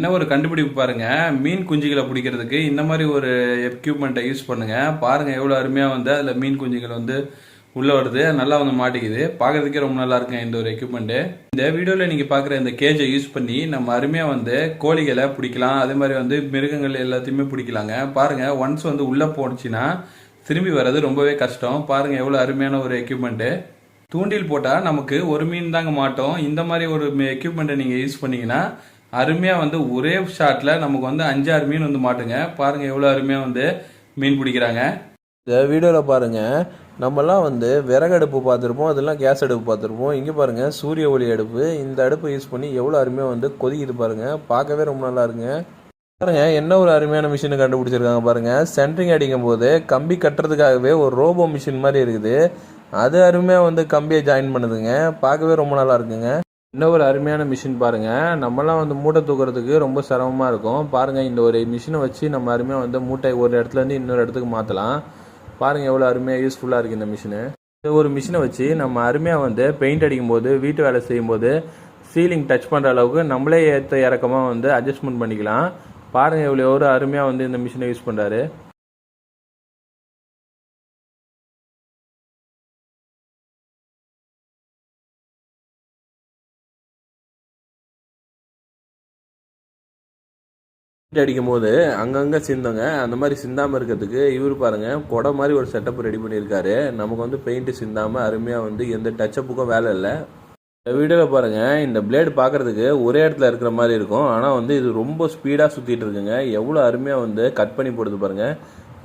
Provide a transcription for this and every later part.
என்ன ஒரு கண்டுபிடிப்பு பாருங்க. மீன் குஞ்சுகளை பிடிக்கிறதுக்கு இந்த மாதிரி ஒரு எக்யூப்மெண்ட்டை யூஸ் பண்ணுங்க. பாருங்க எவ்வளோ அருமையாக வந்து அதில் மீன் குஞ்சுகள் வந்து உள்ளே வருது. நல்லா வந்து மாட்டிக்குது. பார்க்கறதுக்கே ரொம்ப நல்லா இருக்குங்க இந்த ஒரு எக்யூப்மெண்ட்டு இந்த வீடியோவில் நீங்கள் பார்க்குற இந்த கேஜை யூஸ் பண்ணி நம்ம அருமையாக வந்து கோழிகளை பிடிக்கலாம். அதே மாதிரி வந்து மிருகங்கள் எல்லாத்தையுமே பிடிக்கலாங்க. பாருங்க ஒன்ஸ் வந்து உள்ளே போனுச்சுன்னா திரும்பி வர்றது ரொம்பவே கஷ்டம். பாருங்க எவ்வளோ அருமையான ஒரு எக்யூப்மெண்ட்டு தூண்டில் போட்டால் நமக்கு ஒரு மீன் தாங்க மாட்டோம். இந்த மாதிரி ஒரு எக்யூப்மெண்ட்டை நீங்கள் யூஸ் பண்ணிங்கன்னா அருமையாக வந்து ஒரே ஷாட்டில் நமக்கு வந்து அஞ்சாறு மீன் வந்து மாட்டுங்க. பாருங்கள் எவ்வளோ அருமையாக வந்து மீன் பிடிக்கிறாங்க. இந்த வீடியோவில் பாருங்கள் நம்மலாம் வந்து விறகு அடுப்பு பார்த்துருப்போம் அதெல்லாம் கேஸ் அடுப்பு பார்த்துருப்போம். இங்கே பாருங்கள் சூரிய ஒளி அடுப்பு. இந்த அடுப்பு யூஸ் பண்ணி எவ்வளோ அருமையாக வந்து கொதிக்குது பாருங்கள் பார்க்கவே ரொம்ப நல்லா இருக்குங்க. பாருங்க என்ன ஒரு அருமையான மிஷினை கண்டுபிடிச்சிருக்காங்க பாருங்க. சென்ட்ரிங் அடிக்கும் போது கம்பி கட்டுறதுக்காகவே ஒரு ரோபோ மிஷின் மாதிரி இருக்குது. அது அருமையாக வந்து கம்பியை ஜாயின் பண்ணுதுங்க. பார்க்கவே ரொம்ப நல்லா இருக்குங்க. இன்னும் ஒரு அருமையான மிஷின் பாருங்கள் நம்மலாம் வந்து மூட்டை தூக்குறதுக்கு ரொம்ப சிரமமாக இருக்கும். பாருங்க இந்த ஒரு மிஷினை வச்சு நம்ம அருமையாக வந்து மூட்டை ஒரு இடத்துல இருந்து இன்னொரு இடத்துக்கு மாற்றலாம் பாருங்க எவ்வளோ அருமையாக யூஸ்ஃபுல்லாக இருக்குது இந்த மிஷினு இந்த ஒரு மிஷினை வச்சு நம்ம அருமையாக வந்து பெயிண்ட் அடிக்கும்போது வீட்டு வேலை செய்யும்போது சீலிங் டச் பண்ணுற அளவுக்கு நம்மளே ஏற்ற இறக்கமாக வந்து அட்ஜஸ்ட்மெண்ட் பண்ணிக்கலாம். பாருங்க இவ்வளோ ஒரு அருமையாக வந்து இந்த மிஷினை யூஸ் பண்ணுறாரு அடிக்கும் போது அங்கங்கே சிந்தங்க அந்த மாதிரி சிந்தாமல் இருக்கிறதுக்கு இவர் பாருங்க கொடை மாதிரி ஒரு செட்டப் ரெடி பண்ணியிருக்காரு. நமக்கு வந்து பெயிண்ட்டு சிந்தாமல் அருமையாக வந்து எந்த டச்சப்புக்கும் வேலை இல்லை. இந்த வீடியோவில் பாருங்க இந்த பிளேடு பார்க்கறதுக்கு ஒரே இடத்துல இருக்கிற மாதிரி இருக்கும். ஆனால் வந்து இது ரொம்ப ஸ்பீடாக சுற்றிட்டு இருக்குங்க. எவ்வளோ அருமையாக வந்து கட் பண்ணி போடுது பாருங்கள்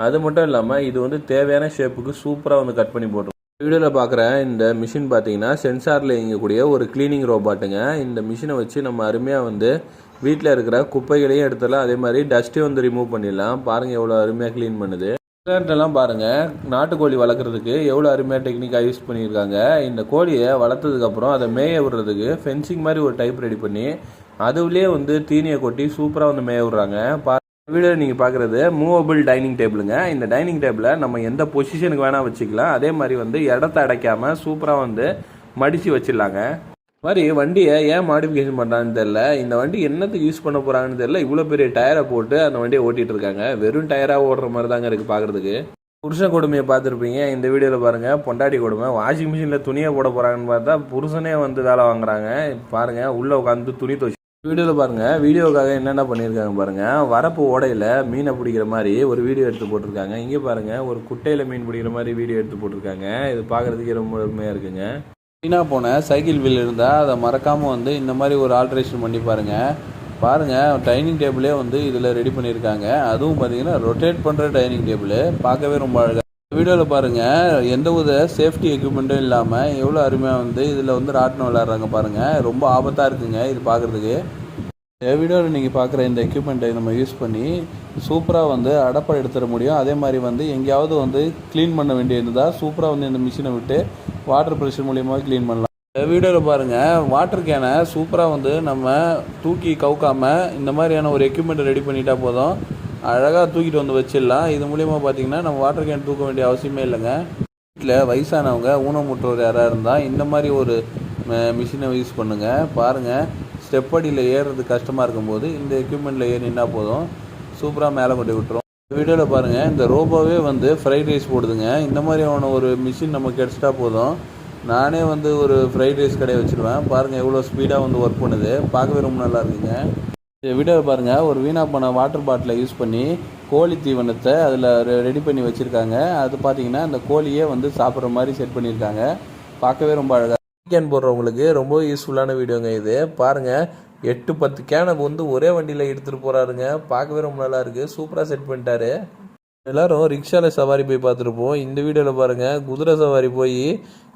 அது மட்டும் இல்லாமல் இது வந்து தேவையான ஷேப்புக்கு சூப்பராக வந்து கட் பண்ணி போட்டுரும் வீடியோவில் பார்க்குற இந்த மிஷின் பார்த்தீங்கன்னா சென்சாரில் இயங்கக்கூடிய ஒரு க்ளீனிங் ரோபாட்டுங்க இந்த மிஷினை வச்சு நம்ம அருமையாக வந்து வீட்டில் இருக்கிற குப்பைகளையும் எடுத்துடலாம். அதே மாதிரி டஸ்ட்டையும் வந்து ரிமூவ் பண்ணிடலாம். பாருங்கள் எவ்வளோ அருமையாக க்ளீன் பண்ணுது. எல்லாம் பாருங்கள் நாட்டுக்கோழி வளர்க்குறதுக்கு எவ்வளோ அருமையாக டெக்னிக்காக யூஸ் பண்ணியிருக்காங்க. இந்த கோழியை வளர்த்ததுக்கப்புறம் அதை மேய விடுறதுக்கு ஃபென்சிங் மாதிரி ஒரு டைப் ரெடி பண்ணி அதுவுலேயே வந்து தீனியை கொட்டி சூப்பராக வந்து மேய விடுறாங்க. பா வீடியோ நீங்கள் பார்க்குறது மூவபிள் டைனிங் டேபிளுங்க இந்த டைனிங் டேபிளை நம்ம எந்த பொசிஷனுக்கு வேணால் வச்சுக்கலாம். அதே மாதிரி வந்து இடத்த அடைக்காமல் சூப்பராக வந்து மடித்து வச்சிடலாங்க. மாதிரி வண்டியை ஏன் மாடிஃபிகேஷன் பண்ணுறான்னு தெரில இந்த வண்டி என்னத்துக்கு யூஸ் பண்ண போகிறாங்கன்னு தெரில இவ்வளோ பெரிய டயரை போட்டு அந்த வண்டியை ஓட்டிகிட்டு இருக்காங்க. வெறும் டயராக ஓடுற மாதிரி தாங்க இருக்குது பார்க்குறதுக்கு புருஷன் கொடுமையை பார்த்துருப்பீங்க. இந்த வீடியோவில் பாருங்கள் பொண்டாட்டி கொடுமை. வாஷிங் மிஷினில் துணியை போட போகிறாங்கன்னு பார்த்தா புருஷனே வந்து வேலை வாங்குறாங்க. பாருங்கள் உள்ளே உட்காந்து துணி துவச்சி வீடியோவில் பாருங்கள் வீடியோக்காக என்னென்ன பண்ணியிருக்காங்க பாருங்கள் வரப்பு ஓடையில் மீனை பிடிக்கிற மாதிரி ஒரு வீடியோ எடுத்து போட்டிருக்காங்க. இங்கே பாருங்கள் ஒரு குட்டையில் மீன் பிடிக்கிற மாதிரி வீடியோ எடுத்து போட்டிருக்காங்க. இது பார்க்குறதுக்கே ரொம்ப அருமையாக இருக்குங்க. வீணாக போன சைக்கிள் வீல் இருந்தால் அதை மறக்காமல் வந்து இந்த மாதிரி ஒரு ஆல்ட்ரேஷன் பண்ணி பாருங்கள் பாருங்கள் டைனிங் டேபிளே வந்து இதில் ரெடி பண்ணியிருக்காங்க அதுவும் பார்த்தீங்கன்னா ரொட்டேட் பண்ணுற டைனிங் டேபிள் பார்க்கவே ரொம்ப அழகாக வீடியோவில் பாருங்கள் எந்த வித சேஃப்டி எக்யூப்மெண்ட்டும் இல்லாமல் எவ்வளோ அருமையாக வந்து இதில் வந்து ராட்டினம் விளையாடுறாங்க பாருங்கள் ரொம்ப ஆபத்தாக இருக்குங்க இது பார்க்குறதுக்கு இந்த வீடியோவில் நீங்கள் பார்க்குற இந்த எக்யூப்மெண்ட்டை நம்ம யூஸ் பண்ணி சூப்பராக வந்து அடப்பை எடுத்துட முடியும். அதே மாதிரி வந்து எங்கேயாவது வந்து க்ளீன் பண்ண வேண்டியிருந்தால் சூப்பராக வந்து இந்த மிஷினை விட்டு வாட்டர் ப்ரெஷர் மூலியமாக க்ளீன் பண்ணலாம். இந்த வீடியோவில் பாருங்கள் வாட்டர் கேனை சூப்பராக வந்து நம்ம தூக்கி கவுக்காமல் இந்த மாதிரியான ஒரு எக்யூப்மெண்ட்டை ரெடி பண்ணிட்டா போதும். அழகாக தூக்கிட்டு வந்து வச்சிடலாம். இது மூலிமா பார்த்தீங்கன்னா நம்ம வாட்டர் கேன் தூக்க வேண்டிய அவசியமே இல்லைங்க. வீட்டில் வயசானவங்க ஊனமுற்றோர் யாராக இருந்தால் இந்த மாதிரி ஒரு மிஷினை யூஸ் பண்ணுங்கள் பாருங்கள் ஸ்டெப் அடியில் ஏறுறது கஷ்டமாக இருக்கும்போது இந்த எக்யூப்மெண்ட்டில் ஏறி நின்னா போதும். சூப்பராக மேலே கொண்டு விட்டுரும். இந்த வீடியோவில் பாருங்கள் இந்த ரோபோவே வந்து ஃப்ரைட் ரைஸ் போடுதுங்க. இந்த மாதிரியான ஒரு மிஷின் நமக்கு கிடச்சிட்டா போதும். நானே வந்து ஒரு ஃப்ரைட் ரைஸ் கடையை வச்சுருவேன். பாருங்கள் எவ்வளோ ஸ்பீடாக வந்து ஒர்க் பண்ணுது. பார்க்கவே ரொம்ப நல்லா இருக்குங்க. இந்த வீடியோவில் பாருங்கள் ஒரு வீணாக போன வாட்டர் பாட்டிலை யூஸ் பண்ணி கோழி தீவனத்தை அதில் ரெடி பண்ணி வச்சுருக்காங்க. அது பார்த்தீங்கன்னா அந்த கோழியே வந்து சாப்பிட்ற மாதிரி செட் பண்ணியிருக்காங்க. பார்க்கவே ரொம்ப அழகாக கேன் போடுறவங்களுக்கு ரொம்ப யூஸ்ஃபுல்லான வீடியோங்க இது. பாருங்கள் எட்டு பத்து கேனை வந்து ஒரே வண்டியில் எடுத்துகிட்டு போகிறாருங்க பார்க்கவே ரொம்ப நல்லா இருக்குது சூப்பராக செட் பண்ணிட்டாரு. எல்லாரும் ரிக்ஷாவில் சவாரி போய் பார்த்துருப்போம். இந்த வீடியோவில் பாருங்கள் குதிரை சவாரி போய்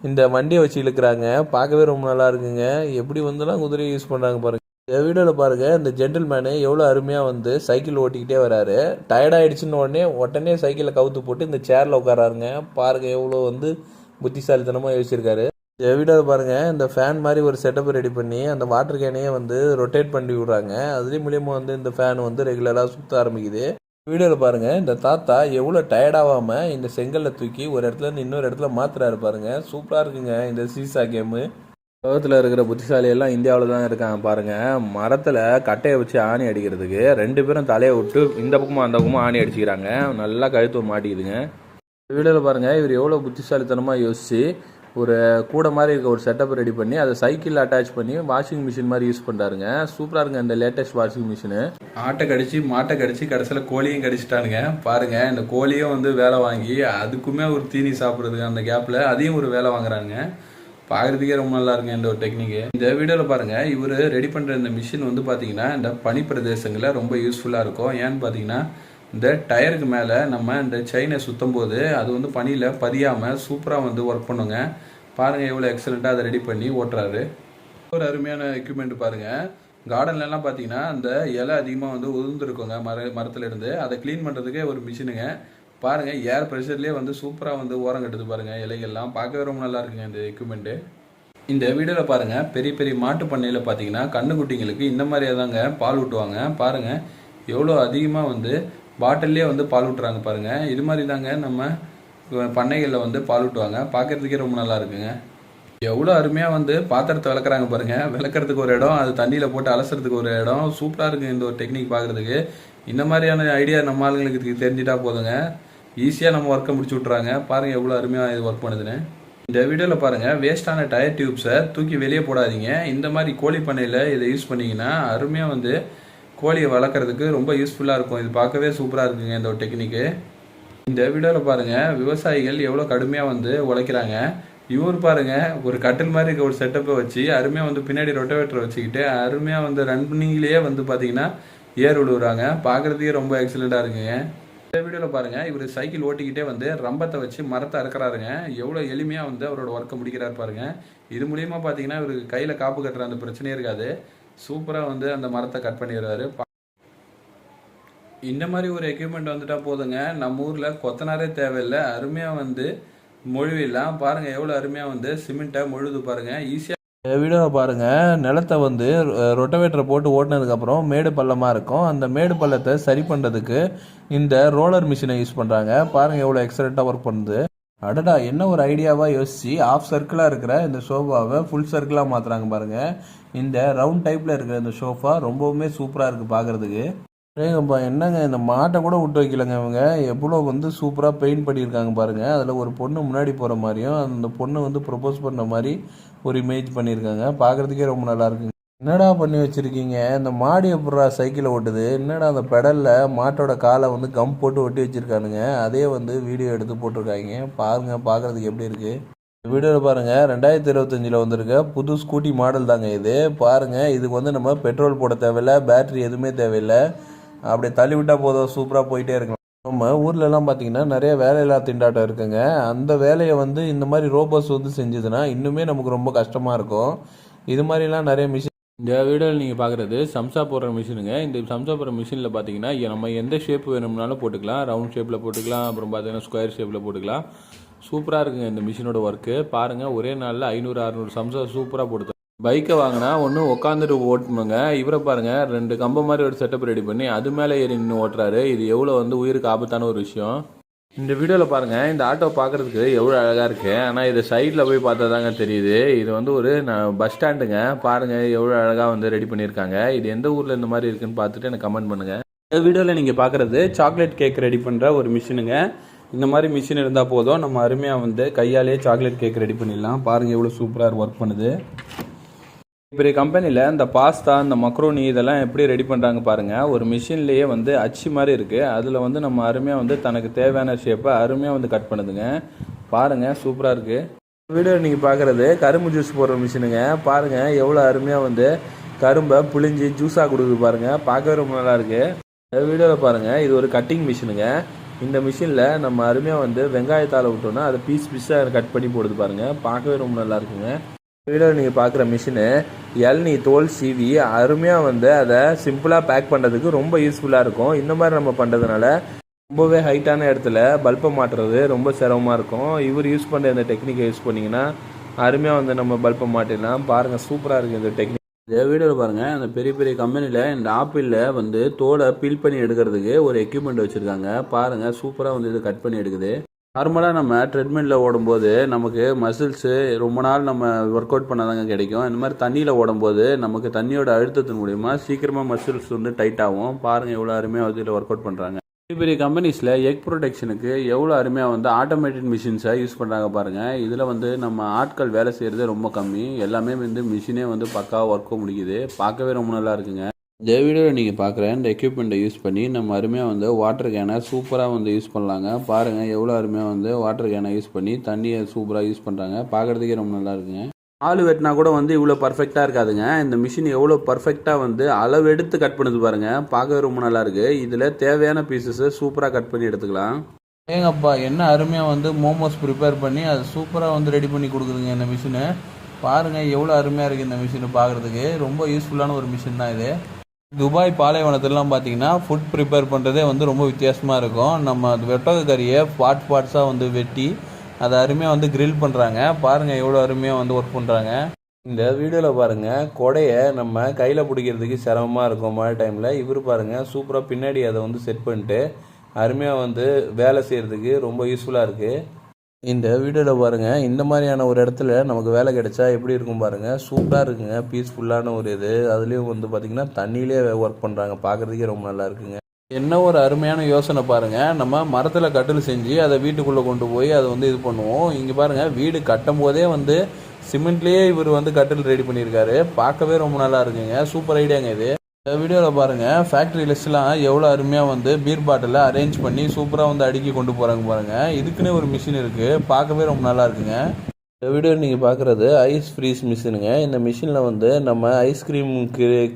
இந்த வண்டியை வச்சு இழுக்கிறாங்க. பார்க்கவே ரொம்ப நல்லா இருக்குங்க. எப்படி வந்துலாம் குதிரையை யூஸ் பண்ணுறாங்க பாருங்க. இந்த வீடியோவில் பாருங்கள் இந்த ஜென்டில்மேனு எவ்வளோ அருமையாக வந்து சைக்கிள் ஓட்டிக்கிட்டே வராரு. டயர்டாயிடுச்சுன்னு உடனே உடனே சைக்கிளை கவுத்து போட்டு இந்த சேரில் உட்காராருங்க. பாருங்கள் எவ்வளோ வந்து புத்திசாலித்தனமாக யோசிச்சிருக்காரு. இந்த வீடியோவில் பாருங்கள் இந்த ஃபேன் மாதிரி ஒரு செட்டப் ரெடி பண்ணி அந்த வாட்டர் கேனையே வந்து ரொட்டேட் பண்ணி விடுறாங்க. அதுலேயும் மூலியமாக வந்து இந்த ஃபேன் வந்து ரெகுலராக சுற்ற ஆரம்பிக்குது. வீடியோவில் பாருங்கள் இந்த தாத்தா எவ்வளோ டயர்டாகாமல் இந்த செங்கல்லை தூக்கி ஒரு இடத்துல இன்னொரு இடத்துல மாத்துறாரு பாருங்க. சூப்பராக இருக்குங்க இந்த சீசா கேமு. உலகத்தில் இருக்கிற புத்திசாலி எல்லாம் இந்தியாவில் தான் இருக்காங்க பாருங்கள் மரத்தில் கட்டையை வச்சு ஆணி அடிக்கிறதுக்கு ரெண்டு பேரும் தலையை விட்டு இந்த பக்கமும் அந்த பக்கமும் ஆணி அடிச்சுக்கிறாங்க. நல்லா கழுத்து மாட்டிக்குதுங்க வீடியோவில் பாருங்க இவர் எவ்வளோ புத்திசாலித்தனமாக யோசிச்சு ஒரு கூட மாதிரி இருக்க ஒரு செட்டப் ரெடி பண்ணி அதை சைக்கிளில் அட்டாச் பண்ணி வாஷிங் மிஷின் மாதிரி யூஸ் பண்ணுறாருங்க சூப்பராக இருக்குங்க இந்த லேட்டஸ்ட் வாஷிங் மிஷினு ஆட்டை கடிச்சு மாட்டை கடிச்சு கடைசியில் கோழியும் கடிச்சிட்டானுங்க. பாருங்க இந்த கோழியும் வந்து வேலை வாங்கி அதுக்குமே ஒரு தீனி சாப்பிட்றதுக்கு அந்த கேப்பில் அதையும் ஒரு வேலை வாங்குறாங்க பார்க்குறதுக்கே ரொம்ப நல்லா இருக்குங்க இந்த ஒரு டெக்னிக்கு இந்த வீடியோவில் பாருங்கள் இவர் ரெடி பண்ணுற இந்த மிஷின் வந்து பார்த்தீங்கன்னா இந்த பனி பிரதேசங்களில் ரொம்ப யூஸ்ஃபுல்லாக இருக்கும். ஏன்னு பார்த்தீங்கன்னா இந்த டயருக்கு மேலே நம்ம இந்த செயினை சுற்றும் போது அது வந்து பனியில் பதியாமல் சூப்பராக வந்து ஒர்க் பண்ணுங்க. பாருங்கள் எவ்வளோ எக்ஸலண்ட்டாக அதை ரெடி பண்ணி ஓட்டுறாரு. ஒரு அருமையான எக்யூப்மெண்ட் பாருங்கள் கார்டன்லலாம் பார்த்தீங்கன்னா அந்த இலை அதிகமாக வந்து உதிர்ந்துருக்குங்க மர மரத்துலேருந்து. அதை க்ளீன் பண்ணுறதுக்கே ஒரு மிஷினுங்க பாருங்க ஏர் ப்ரெஷர்லேயே வந்து சூப்பராக வந்து ஓரம் கட்டுது பாருங்க. இலைகள்லாம் பார்க்கவே ரொம்ப நல்லா இருக்குங்க இந்த எக்யூப்மெண்ட்டு இந்த வீடியோவில் பாருங்க பெரிய பெரிய மாட்டு பண்ணையில் பார்த்தீங்கன்னா கண்ணுக்குட்டிங்களுக்கு இந்த மாதிரியே தாங்க பால் ஊட்டுவாங்க. பாருங்க எவ்வளோ அதிகமாக வந்து பாட்டில்லே வந்து பால் ஊட்டுறாங்க பாருங்க. இது மாதிரி தாங்க நம்ம பண்ணைகளில் வந்து பால் ஊட்டுவாங்க. பார்க்கறதுக்கே ரொம்ப நல்லா இருக்குங்க. எவ்வளோ அருமையாக வந்து பாத்திரத்தை விளக்குறாங்க பாருங்க. விளக்குறதுக்கு ஒரு இடம் அது தண்ணியில் போட்டு அலசுறதுக்கு ஒரு இடம். சூப்பராக இருக்குது இந்த ஒரு டெக்னிக் பார்க்குறதுக்கு இந்த மாதிரியான ஐடியா நம்ம ஆளுங்களுக்கு இதுக்கு தெரிஞ்சிட்டா போதுங்க. ஈஸியாக நம்ம ஒர்க்கை முடிச்சு விட்றாங்க பாருங்கள் எவ்வளோ அருமையாக இது ஒர்க் பண்ணுதுன்னு. இந்த வீடியோவில் பாருங்கள் வேஸ்ட்டான டயர் டியூப்ஸை தூக்கி வெளியே போடாதீங்க. இந்த மாதிரி கோழி பண்ணையில் இதை யூஸ் பண்ணிங்கன்னா அருமையாக வந்து கோழியை வளர்க்குறதுக்கு ரொம்ப யூஸ்ஃபுல்லாக இருக்கும். இது பார்க்கவே சூப்பராக இருக்குங்க இந்த ஒரு டெக்னிக்கு இந்த வீடியோவில் பாருங்க விவசாயிகள் எவ்வளோ கடுமையாக வந்து உழைக்கிறாங்க. இவர் பாருங்க ஒரு கட்டில் மாதிரி இருக்க ஒரு செட்டப்பை வச்சு அருமையாக வந்து பின்னாடி ரொட்டவேட்டர் வச்சுக்கிட்டு அருமையாக வந்து ரன் ரன்னிங்லேயே வந்து பார்த்தீங்கன்னா ஏர் விடுறாங்க பார்க்குறதுக்கே ரொம்ப எக்ஸலண்ட்டாக இருக்குங்க. இந்த வீடியோவில் பாருங்க இவர் சைக்கிள் ஓட்டிக்கிட்டே வந்து ரம்பத்தை வச்சு மரத்தை அறுக்கிறாருங்க. எவ்வளோ எளிமையாக வந்து அவரோட ஒர்க்கை முடிக்கிறார் பாருங்க. இது மூலியமாக பார்த்தீங்கன்னா இவருக்கு கையில் காப்பு கட்டுற அந்த பிரச்சனையே இருக்காது. சூப்பராக வந்து அந்த மரத்தை கட் பண்ணிடுறாரு. இந்த மாதிரி ஒரு எக்யூப்மெண்ட் வந்துட்டா போதுங்க. நம்ம ஊரில் கொத்தனாரே தேவையில்லை. அருமையாக வந்து மொழிவில்லாம் பாருங்க எவ்வளோ அருமையாக வந்து சிமெண்ட்டை மொழுது பாருங்க. ஈஸியாக வீடியோவை பாருங்க. நிலத்தை வந்து ரொட்டவேட்டரை போட்டு ஓட்டினதுக்கப்புறம் மேடு பள்ளமாக இருக்கும். அந்த மேடு பள்ளத்தை சரி பண்ணுறதுக்கு இந்த ரோலர் மிஷினை யூஸ் பண்ணுறாங்க பாருங்க எவ்வளோ எக்ஸலண்ட்டாக ஒர்க் பண்ணுது. அடடா என்ன ஒரு ஐடியாவாக யோசிச்சு ஆஃப் சர்க்கிளாக இருக்கிற இந்த சோஃபாவை ஃபுல் சர்க்கிளாக மாற்றுறாங்க பாருங்க. இந்த ரவுண்ட் டைப்பில் இருக்கிற இந்த சோஃபா ரொம்பவுமே சூப்பராக இருக்குது பார்க்குறதுக்கு ஏங்கப்பா என்னங்க இந்த மாட்டை கூட விட்டு வைக்கலங்க இவங்க? எவ்வளோ வந்து சூப்பராக பெயிண்ட் பண்ணியிருக்காங்க பாருங்கள் அதில் ஒரு பொண்ணு முன்னாடி போகிற மாதிரியும் அந்த பொண்ணு வந்து ப்ரொப்போஸ் பண்ண மாதிரி ஒரு இமேஜ் பண்ணியிருக்காங்க. பார்க்குறதுக்கே ரொம்ப நல்லா இருக்குங்க. என்னடா பண்ணி வச்சுருக்கீங்க? இந்த மாடி எப்படா சைக்கிளை ஓட்டுது? என்னடா அந்த பெடலில் மாட்டோட காலை வந்து கம் போட்டு ஒட்டி வச்சுருக்கானுங்க? அதே வந்து வீடியோ எடுத்து போட்டிருக்காங்க. பாருங்க பார்க்குறதுக்கு எப்படி இருக்குது வீடியோவில் பாருங்கள் ரெண்டாயிரத்தி இருபத்தஞ்சில் வந்திருக்க புது ஸ்கூட்டி மாடல் தாங்க இது. பாருங்கள் இதுக்கு வந்து நம்ம பெட்ரோல் போட தேவையில்லை பேட்ரி எதுவுமே தேவையில்லை. அப்படியே தள்ளி விட்டால் போதும் சூப்பராக போயிட்டே இருக்கலாம். நம்ம ஊர்லலாம் பார்த்தீங்கன்னா நிறைய வேலையில்லா திண்டாட்டம் இருக்குங்க. அந்த வேலையை வந்து இந்த மாதிரி ரோபோஸ் வந்து செஞ்சதுன்னா இன்னுமே நமக்கு ரொம்ப கஷ்டமாக இருக்கும். இது மாதிரிலாம் நிறைய மிஷின் இந்த வீடியோவில் நீங்கள் பார்க்குறது சம்சா போடுற மிஷினுங்க இந்த சம்சா போடுற மிஷினில் பார்த்தீங்கன்னா நம்ம எந்த ஷேப் வேணும்னாலும் போட்டுக்கலாம். ரவுண்ட் ஷேப்பில் போட்டுக்கலாம். அப்புறம் பார்த்தீங்கன்னா ஸ்கொயர் ஷேப்பில் போட்டுக்கலாம். சூப்பராக இருக்குங்க இந்த மிஷினோட ஒர்க்கு பாருங்கள் ஒரே நாளில் ஐநூறு அறநூறு சம்சா சூப்பராக போட்டு பைக்கை வாங்கினா ஒன்று உட்காந்துட்டு ஓட்டணுங்க. இவரை பாருங்கள் ரெண்டு கம்பம் மாதிரி ஒரு செட்டப் ரெடி பண்ணி அது மேலே ஏறி நின்று ஓட்டுறாரு. இது எவ்வளோ வந்து உயிருக்கு ஆபத்தான ஒரு விஷயம். இந்த வீடியோவில் பாருங்கள் இந்த ஆட்டோ பார்க்கறதுக்கு எவ்வளோ அழகாக இருக்குது ஆனால் இது சைடில் போய் பார்த்தா தாங்க தெரியுது. இது வந்து ஒரு பஸ் ஸ்டாண்டுங்க பாருங்க எவ்வளோ அழகாக வந்து ரெடி பண்ணியிருக்காங்க. இது எந்த ஊரில் இந்த மாதிரி இருக்குன்னு பார்த்துட்டு எனக்கு கமெண்ட் பண்ணுங்க. இந்த வீடியோவில் நீங்கள் பார்க்குறது சாக்லேட் கேக் ரெடி பண்ணுற ஒரு மிஷினுங்க இந்த மாதிரி மிஷின் இருந்தால் போதும். நம்ம அருமையாக வந்து கையாலே சாக்லேட் கேக் ரெடி பண்ணிடலாம். பாருங்கள் எவ்வளோ சூப்பராக ஒர்க் பண்ணுது. பெரிய கம்பெனியில் இந்த பாஸ்தா இந்த மக்ரோனி இதெல்லாம் எப்படி ரெடி பண்ணுறாங்க பாருங்கள் ஒரு மிஷின்லேயே வந்து அச்சு மாதிரி இருக்குது அதில் வந்து நம்ம அருமையாக வந்து தனக்கு தேவையான ஷேப்பை அருமையாக வந்து கட் பண்ணுதுங்க. பாருங்கள் சூப்பராக இருக்குது வீடியோ நீங்கள் பார்க்குறது கரும்பு ஜூஸ் போடுற மிஷினுங்க பாருங்கள் எவ்வளோ அருமையாக வந்து கரும்பை புளிஞ்சி ஜூஸாக கொடுக்குது பாருங்கள் பார்க்கவே ரொம்ப நல்லா இருக்குது வீடியோவில் பாருங்கள் இது ஒரு கட்டிங் மிஷினுங்க இந்த மிஷினில் நம்ம அருமையாக வந்து வெங்காயத்தால் விட்டோன்னா அதை பீஸ் பீஸாக கட் பண்ணி போடுது பாருங்கள் பார்க்கவே ரொம்ப நல்லா இருக்குங்க. வீடியோவில் நீங்கள் பார்க்குற மிஷினு இளநீ தோல் சீவி அருமையாக வந்து அதை சிம்பிளாக பேக் பண்ணுறதுக்கு ரொம்ப யூஸ்ஃபுல்லாக இருக்கும். இந்த மாதிரி நம்ம பண்ணுறதுனால ரொம்பவே ஹைட்டான இடத்துல பல்பை மாட்டுறது ரொம்ப சிரமமாக இருக்கும். இவர் யூஸ் பண்ணுற இந்த டெக்னிக்கை யூஸ் பண்ணிங்கன்னா அருமையாக வந்து நம்ம பல்பை மாட்டிடலாம். பாருங்கள் சூப்பராக இருக்குது இந்த டெக்னிக் இந்த வீடியோவில் பாருங்கள் அந்த பெரிய பெரிய கம்பெனியில் இந்த ஆப்பிளில் வந்து தோலை பீல் பண்ணி எடுக்கிறதுக்கு ஒரு எக்யூப்மெண்ட் வச்சுருக்காங்க. பாருங்கள் சூப்பராக வந்து இது கட் பண்ணி எடுக்குது. நார்மலாக நம்ம ட்ரெட்மில்லில் ஓடும்போது நமக்கு மசில்ஸு ரொம்ப நாள் நம்ம ஒர்க் அவுட் பண்ணாதாங்க கிடைக்கும். இந்த மாதிரி தண்ணியில் ஓடும்போது நமக்கு தண்ணியோட அழுத்தத்தின் மூலிமா சீக்கிரமாக மசில்ஸ் வந்து டைட் ஆகும். பாருங்கள் எவ்வளோ அருமையாக வந்து இதில் ஒர்க் அவுட் பண்ணுறாங்க பெரிய பெரிய கம்பெனிஸில் எக் ப்ரொடெக்ஷனுக்கு எவ்வளோ அருமையாக வந்து ஆட்டோமேட்டிக் மிஷின்ஸை யூஸ் பண்ணுறாங்க பாருங்கள் இதில் வந்து நம்ம ஆட்கள் வேலை செய்கிறது ரொம்ப கம்மி. எல்லாமே வந்து மிஷினே வந்து பக்காவாக ஒர்க்கும் முடிக்குது. பார்க்கவே ரொம்ப நல்லா இருக்குங்க. இந்த வீடியோவில் நீங்கள் பார்க்குற இந்த எக்யூப்மெண்ட்டை யூஸ் பண்ணி நம்ம அருமையாக வந்து வாட்டர் கேனை சூப்பராக வந்து யூஸ் பண்ணலாங்க. பாருங்கள் எவ்வளோ அருமையாக வந்து வாட்டர் கேனை யூஸ் பண்ணி தண்ணியை சூப்பராக யூஸ் பண்ணுறாங்க பார்க்குறதுக்கே ரொம்ப நல்லா இருக்குங்க. ஆள் வெட்டினா கூட வந்து இவ்வளோ பர்ஃபெக்டாக இருக்காதுங்க. இந்த மிஷின் எவ்வளோ பர்ஃபெக்டாக வந்து அளவு எடுத்து கட் பண்ணுது பாருங்கள் பார்க்கவே ரொம்ப நல்லாயிருக்கு இதில் தேவையான பீசஸை சூப்பராக கட் பண்ணி எடுத்துக்கலாம். ஏங்கப்பா என்ன அருமையாக வந்து மோமோஸ் ப்ரிப்பேர் பண்ணி அது சூப்பராக வந்து ரெடி பண்ணி கொடுக்குதுங்க இந்த மிஷினு பாருங்கள் எவ்வளோ அருமையாக இருக்குது இந்த மிஷினை பார்க்குறதுக்கு ரொம்ப யூஸ்ஃபுல்லான ஒரு மிஷின் தான் இது. துபாய் பாலைவனத்துலலாம் பார்த்தீங்கன்னா ஃபுட் ப்ரிப்பேர் பண்ணுறதே வந்து ரொம்ப வித்தியாசமாக இருக்கும். நம்ம அது வெட்டக கறியை பார்ட் பார்ட்ஸாக வந்து வெட்டி அதை அருமையாக வந்து கிரில் பண்ணுறாங்க பாருங்கள் எவ்வளோ அருமையாக வந்து ஒர்க் பண்ணுறாங்க இந்த வீடியோவில் பாருங்கள் கொடையை நம்ம கையில் பிடிக்கிறதுக்கு சிரமமாக இருக்கும் மழை டைமில் இவர் பாருங்கள் சூப்பராக பின்னாடி அதை வந்து செட் பண்ணிட்டு அருமையாக வந்து வேலை செய்கிறதுக்கு ரொம்ப யூஸ்ஃபுல்லாக இருக்குது இந்த வீடியோவில் பாருங்கள் இந்த மாதிரியான ஒரு இடத்துல நமக்கு வேலை கிடைச்சா எப்படி இருக்கும் பாருங்கள் சூப்பராக இருக்குங்க பீஸ்ஃபுல்லான ஒரு இது. அதுலேயும் வந்து பார்த்திங்கன்னா தண்ணியிலே ஒர்க் பண்ணுறாங்க பார்க்குறதுக்கே ரொம்ப நல்லா இருக்குங்க. என்ன ஒரு அருமையான யோசனை பாருங்க. நம்ம மரத்தில் கட்டில் செஞ்சு அதை வீட்டுக்குள்ளே கொண்டு போய் அதை வந்து இது பண்ணுவோம். இங்கே பாருங்கள் வீடு கட்டும் போதே வந்து சிமெண்ட்லேயே இவர் வந்து கட்டில் ரெடி பண்ணியிருக்காரு. பார்க்கவே ரொம்ப நல்லா இருக்குங்க. சூப்பர் ஐடியாங்க இது. இந்த வீடியோவில் பாருங்கள் ஃபேக்ட்ரி லிஸ்ட்லாம் எவ்வளோ அருமையாக வந்து பீர் பாட்டிலை அரேஞ்ச் பண்ணி சூப்பராக வந்து அடுக்கி கொண்டு போகிறாங்க பாருங்கள் இதுக்குன்னே ஒரு மிஷின் இருக்குது பார்க்கவே ரொம்ப நல்லா இருக்குங்க. இந்த வீடியோ நீங்கள் பார்க்குறது ஐஸ் ஃப்ரீஸ் மிஷினுங்க இந்த மிஷினில் வந்து நம்ம ஐஸ்கிரீம்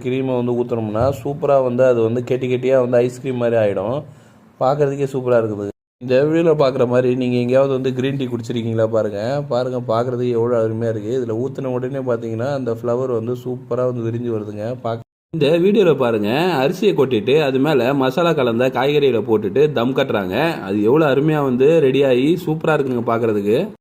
க்ரீமை வந்து ஊற்றுனோம்னா சூப்பராக வந்து அது வந்து கெட்டி கெட்டியாக வந்து ஐஸ்கிரீம் மாதிரி ஆகிடும் பார்க்குறதுக்கே சூப்பராக இருக்குது. இந்த வீடியோவில் பார்க்குற மாதிரி நீங்கள் எங்கேயாவது வந்து க்ரீன் டீ குடிச்சிருக்கீங்களா பாருங்கள் பாருங்கள் பார்க்குறதுக்கு எவ்வளோ அருமையாக இருக்குது இதில் ஊற்றின உடனே பார்த்தீங்கன்னா அந்த ஃப்ளவர் வந்து சூப்பராக வந்து விரிஞ்சு வருதுங்க. பார்க்க இந்த வீடியோவில் பாருங்கள் அரிசியை கொட்டிட்டு அது மேலே மசாலா கலந்த காய்கறிகளை போட்டுட்டு தம் கட்டுறாங்க. அது எவ்வளோ அருமையாக வந்து ரெடியாகி சூப்பராக இருக்குங்க பார்க்குறதுக்கு